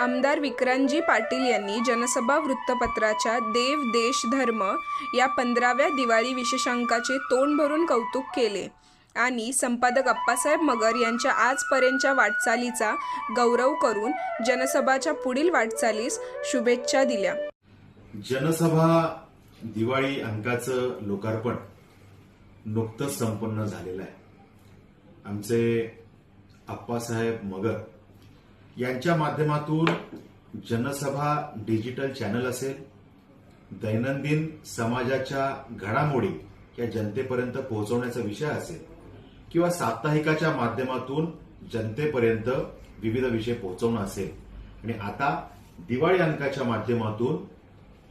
आमदार विक्रांतजी पाटील यांनी जनसभा वृत्तपत्राच्या देव देश धर्म या पंधराव्या दिवाळी विशेषांकाचे तोंड भरून कौतुक केले. आणि संपादक अप्पासाहेब मगर यांच्या आजपर्यंतच्या वाटचालीचा गौरव करून जनसभाच्या पुढील वाटचालीस शुभेच्छा दिल्या. जनसभा दिवाळी अंकाचं लोकार्पण नुकतंच संपन्न झालेलं आहे. आमचे अप्पासाहेब मगर यांच्या माध्यमातून जनसभा डिजिटल चॅनल असेल दैनंदिन समाजाच्या घडामोडी या जनतेपर्यंत पोहोचवण्याचा विषय असेल किंवा साप्ताहिकाच्या माध्यमातून जनतेपर्यंत विविध विषय पोहोचवणं असेल. आणि आता दिवाळी अंकाच्या माध्यमातून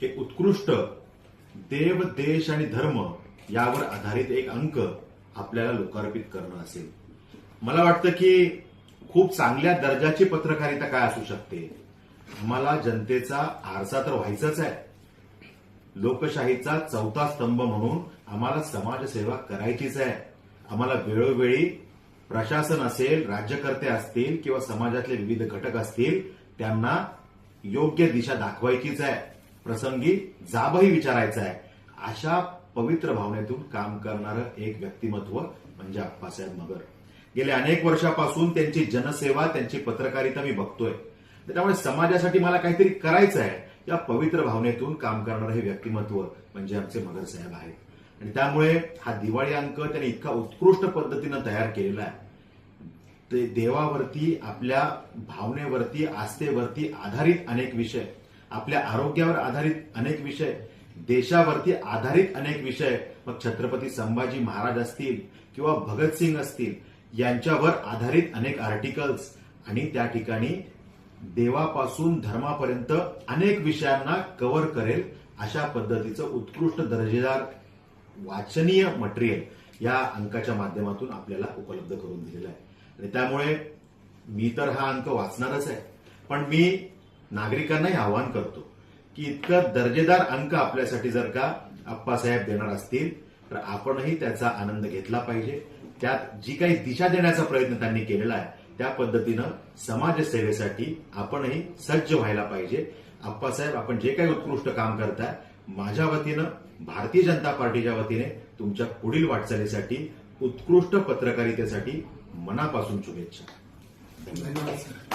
एक उत्कृष्ट देव देश आणि धर्म यावर आधारित एक अंक आपल्याला लोकार्पित करणं असेल. मला वाटतं की खूप चांगल्या दर्जाची पत्रकारिता काय असू शकते? आम्हाला जनतेचा आरसा तर व्हायचाच आहे. लोकशाहीचा चौथा स्तंभ म्हणून आम्हाला समाजसेवा करायचीच आहे. आम्हाला वेळोवेळी प्रशासन असेल राज्यकर्ते असतील किंवा समाजातले विविध घटक असतील त्यांना योग्य दिशा दाखवायचीच आहे. प्रसंगी जाबही विचारायचा आहे. अशा पवित्र भावनेतून काम करणारं एक व्यक्तिमत्व म्हणजे अप्पासाहेब मगर. गेल्या अनेक वर्षापासून त्यांची जनसेवा त्यांची पत्रकारिता मी बघतोय. त्यामुळे समाजासाठी मला काहीतरी करायचं आहे या पवित्र भावनेतून काम करणारं हे व्यक्तिमत्व म्हणजे आमचे मगर साहेब आहेत. आणि त्यामुळे हा दिवाळी अंक त्यांनी इतका उत्कृष्ट पद्धतीनं तयार केलेला आहे. ते देवावरती आपल्या भावनेवरती आस्थेवरती आधारित अनेक विषय आपल्या आरोग्यावर आधारित अनेक विषय देशावरती आधारित अनेक विषय. मग छत्रपती संभाजी महाराज असतील किंवा भगतसिंग असतील यांच्यावर आधारित अनेक आर्टिकल्स आणि त्या ठिकाणी देवापासून धर्मापर्यंत अनेक विषयांना कव्हर करेल अशा पद्धतीचं उत्कृष्ट दर्जेदार वाचनीय मटेरियल या अंकाच्या माध्यमातून आपल्याला उपलब्ध करून दिलेलं आहे. आणि त्यामुळे मी तर हा अंक वाचणारच आहे. पण मी नागरिकांनाही आवाहन करतो की इतकं दर्जेदार अंक आपल्यासाठी जर का आप्पासाहेब देणार असतील तर आपणही त्याचा आनंद घेतला पाहिजे. त्यात जी काही दिशा देण्याचा प्रयत्न त्यांनी केलेला आहे त्या पद्धतीनं समाजसेवेसाठी आपणही सज्ज व्हायला पाहिजे. आप्पासाहेब आपण जे काही उत्कृष्ट काम करताय माझ्या वतीनं भारतीय जनता पार्टीच्या वतीने तुमच्या पुढील वाटचालीसाठी उत्कृष्ट पत्रकारितेसाठी मनापासून शुभेच्छा. धन्यवाद सर.